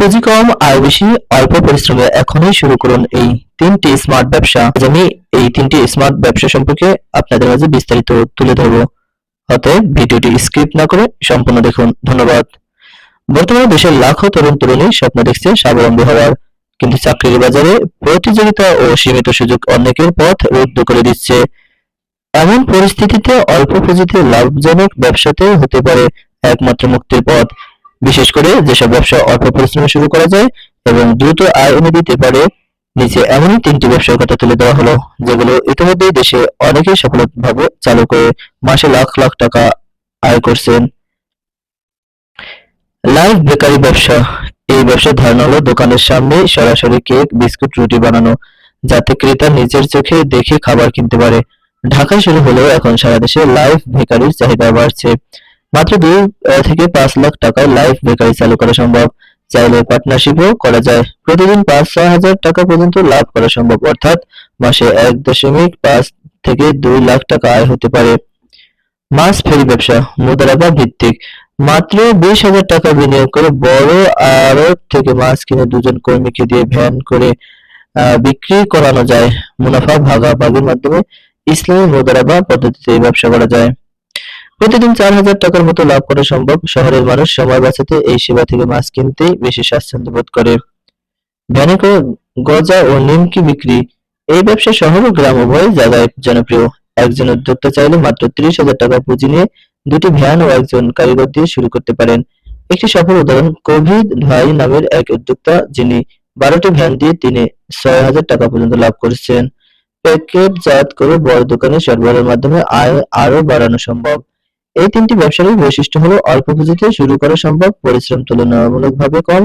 পুঁজি কম আয় বেশি অল্প পরিশ্রমে এখনই শুরু করুন এই তিনটি স্মার্ট ব্যবসা। আজ আমি এই তিনটি স্মার্ট ব্যবসা সম্পর্কে আপনাদের মাঝে বিস্তারিত তুলে ধরবো। অতএব ভিডিওটি স্কিপ না করে সম্পূর্ণ দেখুন। ধন্যবাদ। বর্তমানে দেশের লাখো তরুণ তরুণী স্বপ্ন দেখছে স্বাবলম্বী হওয়ার। কিন্তু চাকরির বাজারে প্রতিযোগিতা ও সীমিত সুযোগ অনেকের পথ রুদ্ধ করে দিচ্ছে। এমন পরিস্থিতিতে অল্প পুঁজিতে লাভজনক ব্যবসাতে হতে পারে একমাত্র মুক্তির পথ। বিশেষ করে যেসব ব্যবসা অল্প পরিশ্রমে শুরু করা যায় এবং দ্রুত আয় এনে দিতে পারে, নিচে এমনই তিনটি ব্যবসার কথা তুলে দেওয়া হলো, যেগুলো ইতিমধ্যেই দেশে অনেকেই সফলভাবে চালু করে মাসে লাখ লাখ টাকা আয় করছেন। লাইভ বেকারি ব্যবসা, এই ব্যবসার ধারণা হলো দোকানের সামনে সরাসরি কেক, বিস্কুট, রুটি বানানো, যাতে ক্রেতা নিজের চোখে দেখে খাবার কিনতে পারে। ঢাকায় শুরু হলেও এখন সারা দেশে লাইভ বেকারির চাহিদা বাড়ছে। মাত্র দুই থেকে পাঁচ লাখ টাকায় লাইফ বেকারি চালু করা সম্ভব। চাইলে পার্টনারশিপও করা যায়। প্রতিদিন পাঁচ, ছয় হাজার টাকা পর্যন্ত লাভ করা সম্ভব। অর্থাৎ মাসে এক দশমিক পাঁচ থেকে দুই লাখ টাকা আয় হতে পারে। মাছ ফেরি ব্যবসা মুদারাবা ভিত্তিক। মাত্র বিশ হাজার টাকা বিনিয়োগ করে বড় আড়ত থেকে মাছ কিনে দুজন কর্মীকে দিয়ে ভ্যান করে বিক্রি করানো যায়। মুনাফা ভাগাভাগির মাধ্যমে ইসলামী মুদারাবা পদ্ধতিতে ব্যবসা করা যায়। প্রতিদিন চার হাজার টাকার মতো লাভ করা সম্ভব। শহরের মানুষ সময় বাঁচাতে এই সেবা থেকে মাছ কিনতে বেশি স্বাচ্ছন্দ্য বোধ করে। ভ্যানে করে গজা ও নিমকি বিক্রি। এই ব্যবসা শহর ও গ্রাম উভয় জায়গায় জনপ্রিয়। একজন উদ্যোক্তা চাইলে মাত্র ত্রিশ হাজার টাকা পুঁজি নিয়ে দুটি ভ্যান ও একজন কারিগর দিয়ে শুরু করতে পারেন। একটি সফল উদাহরণ, কোভিড ভাই নামের এক উদ্যোক্তা, যিনি বারোটি ভ্যান দিয়ে তিনি ছয় হাজার টাকা পর্যন্ত লাভ করেছেন। প্যাকেটজাত করে বড় দোকানে সরবরাহের মাধ্যমে আয় আরও বাড়ানো সম্ভব। এই তিনটি ব্যবসারই বৈশিষ্ট্য হলো অল্প পুঁজিতে শুরু করা সম্ভব পরিশ্রম তুলনামূলকভাবে কম